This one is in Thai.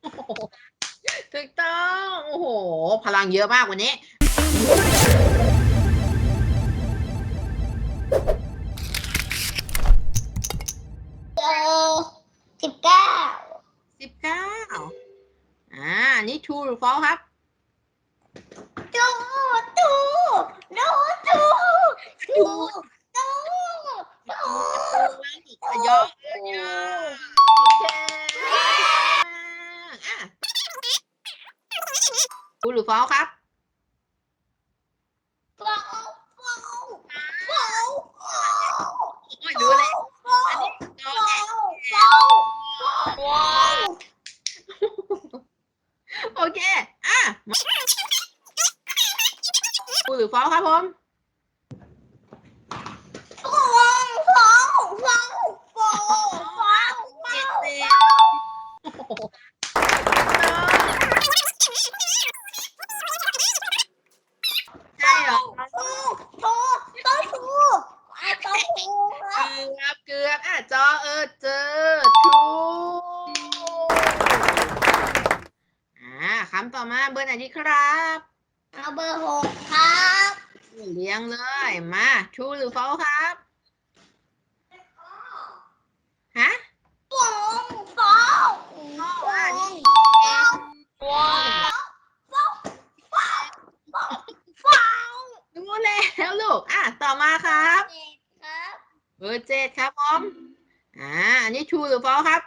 โอ้โหถูกต้อง โอ้โห พลังเยอะมากวันนี้เออสิบเก้าสิบเก้าอ่า นี่ true หรือ false ครับดูดูดูดูดูดูดูยอดยอด อะ true หรือ false ครับฟาวฟาวฟาวโอ้ยรู้เลยอันนี้ยอฟาวดฟาวฟาวโอเค อะ true หรือ false ครับผม ฟาวฟาวฟาวฟาวฟาว เจ็ดเจ็ดโอ้โหใช่เหรอ ฟูฟูต้องฟูไอ้ต้องฟูค เกือบอะจอเออเจอ true อ่าคำต่อมาเบอร์ไหนดีครับ เอาเบอร์หกครับเลี้ยงเลย มา true หรือ false ครับฮะฟองฟองฟองฟองฟองรู้แล้วลูกอะต่อมาครับครับ เบอร์เจ็ดครับผมอ่าอันนี้ true หรือ false ครับ